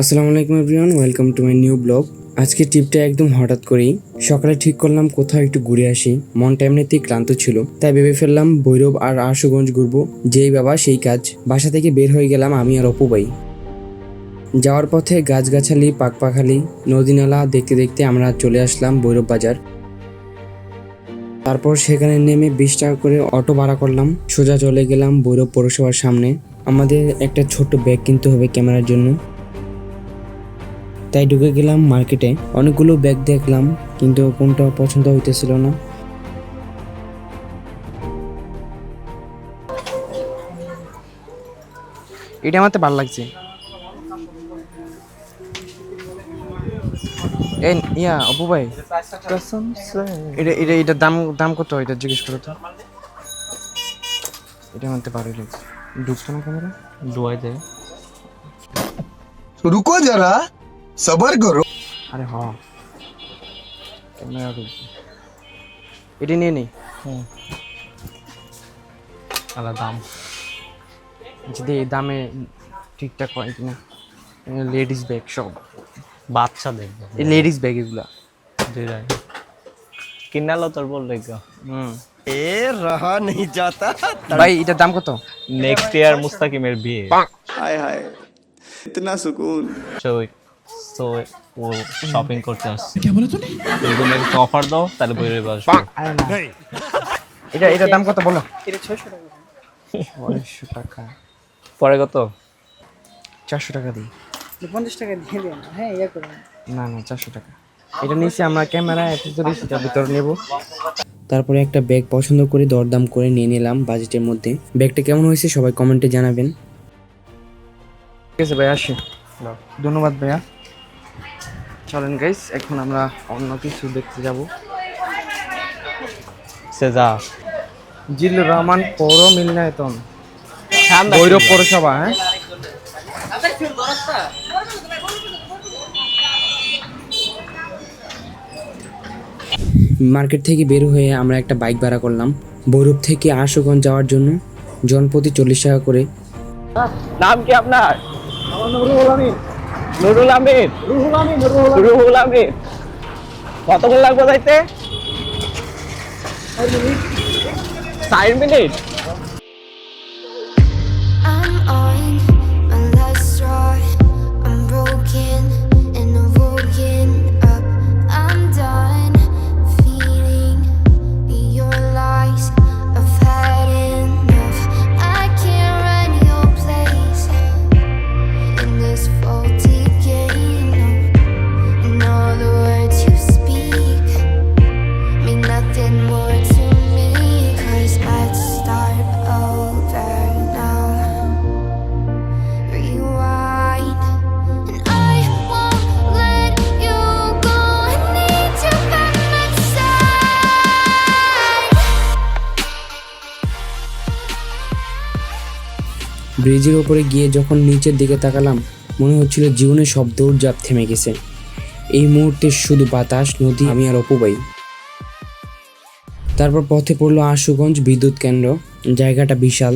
আসসালামু আলাইকুম everyone, welcome to my new blog. আজকে ট্রিপটা একদম হঠাৎ করেই। সকালে ঠিক করলাম কোথাও একটু ঘুরে আসি। মনটা এমনিতেই ক্লান্ত ছিল, তাই ভেবে ফেললাম ভৈরব আর আশুগঞ্জ ঘুরবো। যেই বাবা, সেই কাজ। বাসা থেকে বের হয়ে গেলাম আমি আর অপু ভাই। যাওয়ার পথে গাছগাছালি, পাকপাখালি নদী নালা দেখতে দেখতে আমরা চলে আসলাম ভৈরব বাজার। তারপর সেখানে নেমে বিশ টাকা করে অটো ভাড়া করলাম। সোজা চলে গেলাম ভৈরব পৌরসভার সামনে। আমাদের একটা ছোট্ট ব্যাগ কিনতে হবে ক্যামেরার জন্য। তাই ঢুকে গেলাম মার্কেটে। অনেকগুলো ব্যাগ দেখলাম কিন্তু কোনটা পছন্দ হইতেছিল না। এটা আমার ভালো লাগছে। এই ইয়া অপু ভাই। এটা এটা এটা দাম দাম কত? এটা জিজ্ঞেস করো তো। এটা আমার ভালো লাগছে। ঢুকতো না ক্যামেরা ডুবাই দেয়। রুকো যারা। সবার গরু। আরে হ্যাঁ ক্যামেরা এটি নিয়ে হুম। আলা দাম। যদি এই দামে ঠিকঠাক হয় কিনা। লেডিস ব্যাগ সব। বাচ্চা দেখবে এই লেডিস ব্যাগ এগুলা। দুইটাই কিনালো তোর বল হুম। এ রহা নেই যাতা। ভাই দাম কত? নেক্সট ইয়ার মুস্তাকিমের বিয়ে। হায় হায় ইতনা সুকুন। চল সো ও শপিং করতে আসছে। কি বলে তুমি তুমি একটা অফার দাও তাহলে বই এটা এটার দাম কত বলো? এটা ছয়শো টাকা। ছয়শো টাকা। পরে কত? চারশো টাকা দিই। পঞ্চাশ টাকা দিয়ে দেন হ্যাঁ ইয়ে করুন না না চারশো টাকা। এটা নিচে আমরা ক্যামেরা অ্যাক্সেসরি সেটা ভিতরে নেব। তারপরে একটা ব্যাগ পছন্দ করে দরদাম করে নিয়ে নিলাম বাজেটের মধ্যে। ব্যাগটা কেমন হয়েছে সবাই কমেন্টে জানাবেন। ঠিক আছে ভাই আসি। ধন্যবাদ ভাইয়া। চলেন গাইস এখন আমরা অন্য কিছু দেখতে যাব। সেজা। জিল্লুর রহমান পৌর মিলনায়তন। ভৈরব পৌরসভা হ্যাঁ? মার্কেট থেকে বের হয়ে আমরা একটা বাইক ভাড়া করলাম। ভৈরব থেকে আশুগঞ্জ যাওয়ার জন্য জনপ্রতি চল্লিশ টাকা করে। নাম কি আপনার? নুরুল আমিন রুহুল আমিন কতক্ষণ লাগবে যাইতে? ষাট মিনিট? ব্রিজের ওপরে গিয়ে যখন নিচের দিকে তাকালাম, মনে হচ্ছিল জীবনে সব দৌড়ঝাঁপ থেমে গেছে। এই মুহূর্তে শুধু বাতাস, নদী, আমি আর অপুবাই তারপর পথে পড়ল আশুগঞ্জ বিদ্যুৎ কেন্দ্র, জায়গাটা বিশাল।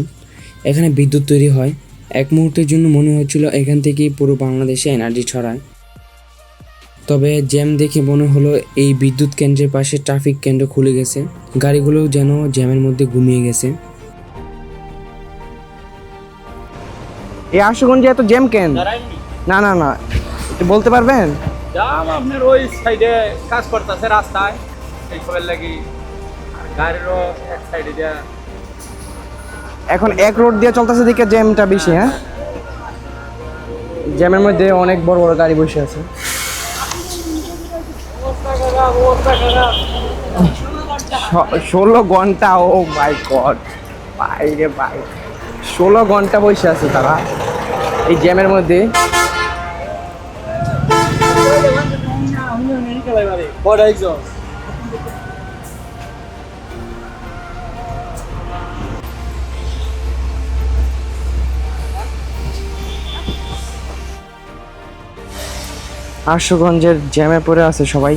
এখানে বিদ্যুৎ তৈরি হয়। এক মুহূর্তের জন্য মনে হচ্ছিল এখান থেকেই পুরো বাংলাদেশে এনার্জি ছড়ায়। তবে জ্যাম দেখে মনে হলো এই বিদ্যুৎ কেন্দ্রের পাশে ট্রাফিক কেন্দ্র খুলে গেছে। গাড়িগুলো যেন জ্যামের মধ্যে ঘুমিয়ে গেছে। এই আশুগঞ্জে এত জ্যাম কেন? না না না। একটু বলতে পারবেন? জাম আপনার ওই সাইডে কাজ করতেছে রাস্তায়। এই সবের লাগি গাড়িরও এক সাইডে দিয়া। এখন এক রোড দিয়ে চলতেছে দিকে জ্যামটা বেশি হ্যাঁ? জ্যামের মধ্যে অনেক বড় বড় গাড়ি বসে আছে। ষোলো ঘণ্টা ও মাই গড বাইরে বাই ষোলো ঘণ্টা বসে আছে তারা। এই জ্যামের মধ্যে। আশুগঞ্জের জ্যামে পড়ে আছে সবাই।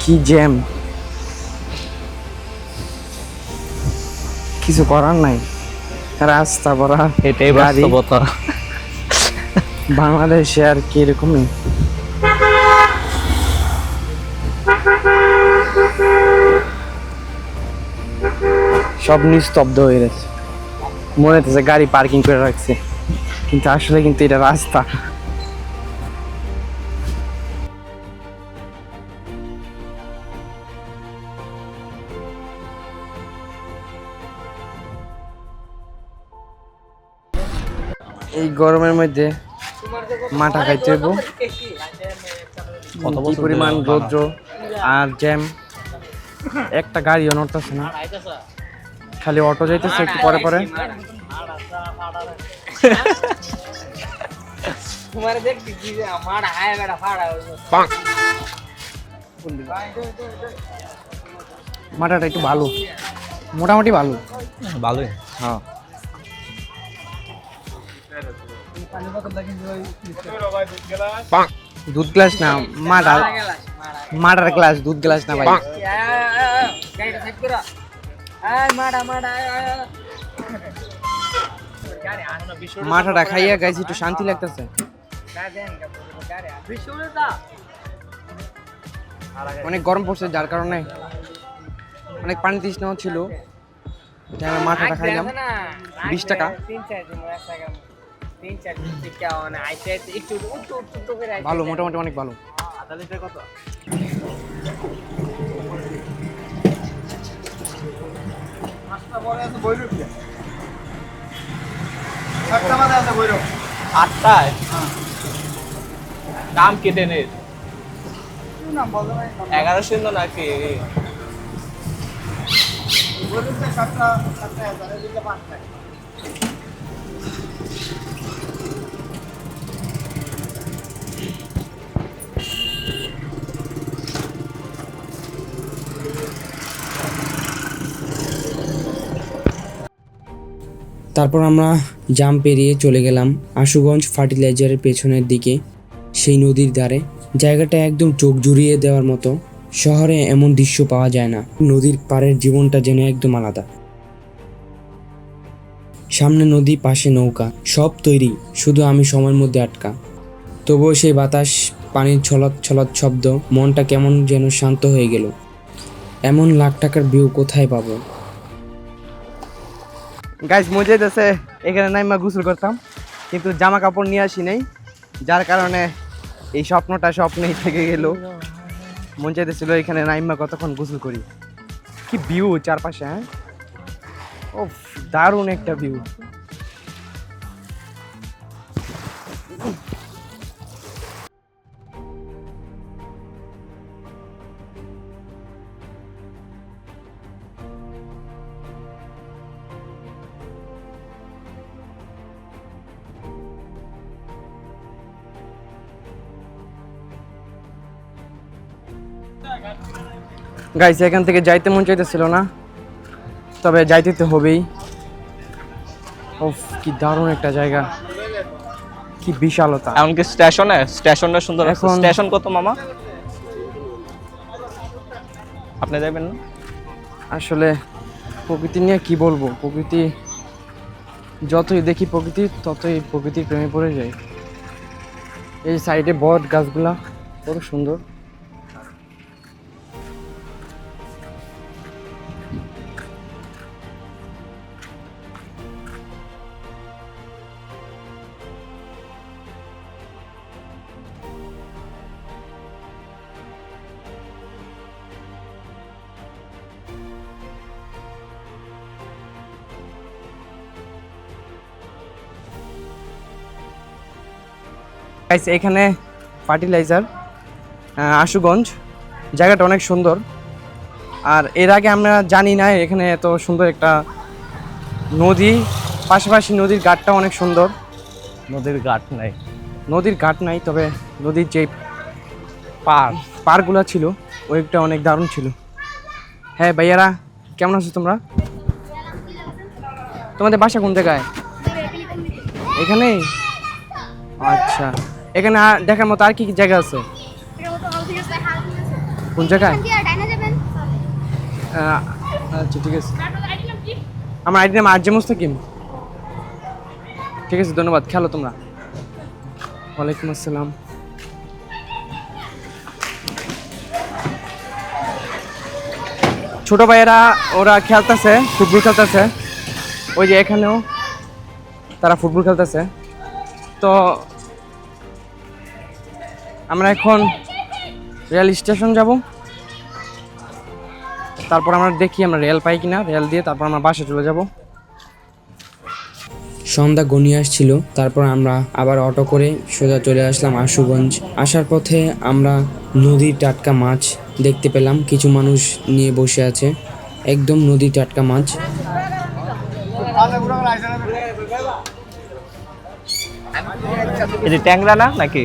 কি জ্যাম? কিছু করার নাই। রাস্তা ভরা এটাই। বাস্তবতা। বাংলাদেশে আর কি এরকমই? সব নিস্তব্ধ হয়ে গেছে। মনে হচ্ছে গাড়ি পার্কিং করে রাখছে। কিন্তু আসলে কিন্তু এটা রাস্তা। এই গরমের মধ্যে মাথা খাইতে হইব। কত কি পরিমাণ রৌদ্র আর জ্যাম। একটা গাড়িও নড়তেছে না। খালি অটো যাইতেছে একটু পরে পরে। তোমার দেখবি কি যে আমার বেড়া ফাড়া মাথাটা একটু ভালো। মোটামুটি ভালো। ভালোই। হ্যাঁ। দুধ গ্লাস না মাটা মাটার গ্লাস, দুধ গ্লাস না ভাই। মাথাটা খাইয়া গাইছি, একটু শান্তি লাগতেছে। অনেক গরম পড়ছে যার কারণে। অনেক পানি তৃষ্ণাও ছিল। মাথাটা খাইলাম। বিশ টাকা। তিন চার দিন মানে আইতে আইতে একটু উঠতে উঠতে উঠতে করে আইতে ভালো মোটামুটি অনেক ভালো আটটায় দাম কেটে নে এগারোশো নাকি তারপর আমরা জাম পেরিয়ে চলে গেলাম আশুগঞ্জ ফার্টিলাইজারের পেছনের দিকে, সেই নদীর ধারে। জায়গাটা একদম চোখ জুড়িয়ে দেওয়ার মতো। শহরে এমন দৃশ্য পাওয়া যায় না। নদীর পাড়ের জীবনটা যেন একদম আলাদা। সামনে নদী, পাশে নৌকা। সব তৈরি, শুধু আমি সময়ের মধ্যে আটকা। তবুও সেই বাতাস, পানির ছলত ছলত শব্দ, মনটা কেমন যেন শান্ত হয়ে গেল। এমন লাখ টাকার ভিউ কোথায় পাবো? গাইজ মজে দেশে এখানে নাইমা গোসল করতাম, কিন্তু জামা কাপড় নিয়ে আসি নাই, যার কারণে এই স্বপ্নটা স্বপ্নেই থেকে গেল। মন চাইতেছিল এখানে নাইমা কতক্ষণ গোসল করি। কি ভিউ চারপাশে হ্যাঁ? ও দারুণ একটা ভিউ গাইছে এখান থেকে যাইতে মন চাইতেছিল না তবে যাইতে তো হবেই। ওফ কি দারুণ একটা জায়গা। কি বিশালতা। এমনকি স্টেশনে স্টেশনটা সুন্দর আছে। এখন- স্টেশন কত মামা? আপনি যাবেন না? আসলে প্রকৃতি নিয়ে কি বলব? প্রকৃতি যতই দেখি প্রকৃতি ততই প্রকৃতির প্রেমে পড়ে যাই। এই সাইডে বট গাছগুলা কত সুন্দর। এখানে ফার্টিলাইজার আশুগঞ্জ। জায়গাটা অনেক সুন্দর। আর এর আগে আমরা জানি না এখানে এত সুন্দর একটা নদী। পাশাপাশি নদীর ঘাটটা অনেক সুন্দর। নদীর ঘাট নাই। নদীর ঘাট নাই তবে নদীর যে পার পারগুলো ছিল ওইটা অনেক দারুণ ছিল। হ্যাঁ ভাইয়ারা কেমন আছো তোমরা? তোমাদের বাসা কোন জায়গায়? এখানেই? আচ্ছা। এখানে দেখার মতো আর কি জায়গা আছে? কোন জায়গায়? আচ্ছা ঠিক আছে। আমার আইডি নাম আরজে মুস্তাকিম। ঠিক আছে, ধন্যবাদ, খেলো তোমরা। ওয়ালাইকুম আসসালাম। ছোট ভাইয়েরা, ওরা খেলতেছে, ফুটবল খেলতেছে। ওই যে এখানেও তারা ফুটবল খেলতেছে। তো আমরা এখন রেল স্টেশন যাব। তারপর আমরা দেখি আমরা রেল পাই কিনা রেল দিয়ে তারপর আমরা বাসে চলে যাব। সন্ধ্যা গনিয়ে আসছিল তারপর আমরা আবার অটো করে সোজা চলে আসলাম আশুগঞ্জ। আসার পথে আমরা নদীর টাটকা মাছ দেখতে পেলাম কিছু মানুষ নিয়ে বসে আছে। একদম নদীর টাটকা মাছ। এটা ট্যাংরা না নাকি?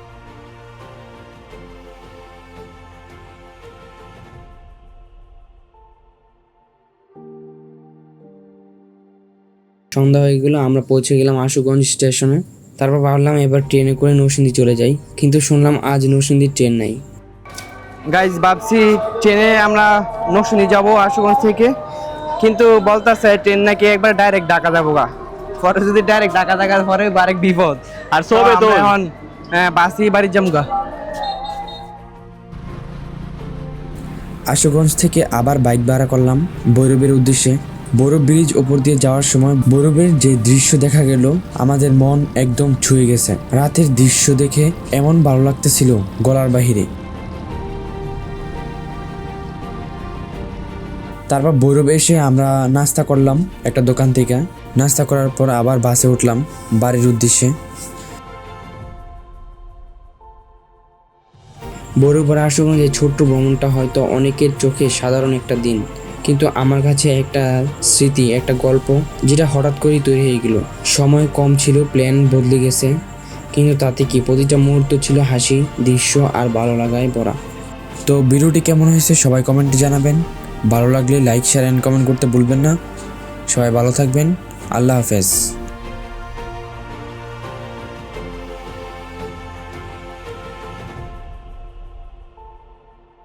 সন্ধ্যা হয়ে গেলো আমরা পৌঁছে গেলাম আশুগঞ্জ স্টেশনে। তারপর ভাবলাম এবার ট্রেনে করে নৌসিন্দি চলে যাই কিন্তু শুনলাম আজ নৌসিন্দির ট্রেন নাই। গাইজ ভাবছি ট্রেনে আমরা নকশুনি যাব আশুগঞ্জ থেকে কিন্তু বলতেছে ট্রেন নাকি একবার ডাইরেক্ট ঢাকা যাব গা পরে যদি ডাইরেক্ট ঢাকা ঢাকা পরে আরেক বিপদ। আর সবে তো এখন হ্যাঁ, বাসি বাড়ি যামগা। আশুগঞ্জ থেকে আবার বাইক ভাড়া করলাম ভৈরবের উদ্দেশ্যে। ভৈরব ব্রিজ ওপর দিয়ে যাওয়ার সময় বরফের যে দৃশ্য দেখা গেল, আমাদের মন একদম ছুঁয়ে গেছে। রাতের দৃশ্য দেখে এমন ভালো লাগতেছিল গলার বাহিরে। তারপর ভৈরব এসে আমরা নাস্তা করলাম একটা দোকান থেকে। নাস্তা করার পর আবার বাসে উঠলাম বাড়ির উদ্দেশ্যে। বড়বার আশুগঞ্জ যে ছোট্ট ভ্রমণটা হয়তো অনেকের চোখে সাধারণ একটা দিন। কিন্তু আমার কাছে একটা স্মৃতি, একটা গল্প যেটা হঠাৎ করেই তৈরি হয়ে গেল। সময় কম ছিল, প্ল্যান বদলে গেছে, কিন্তু তাতে কি? প্রতিটা মুহূর্ত ছিল হাসি, দৃশ্য আর ভালো লাগায় পড়া তো ভিডিওটি কেমন হয়েছে সবাই কমেন্টে জানাবেন। ভালো লাগলে লাইক, শেয়ার অ্যান্ড কমেন্ট করতে ভুলবেন না। সবাই ভালো থাকবেন। আল্লাহ হাফেজ।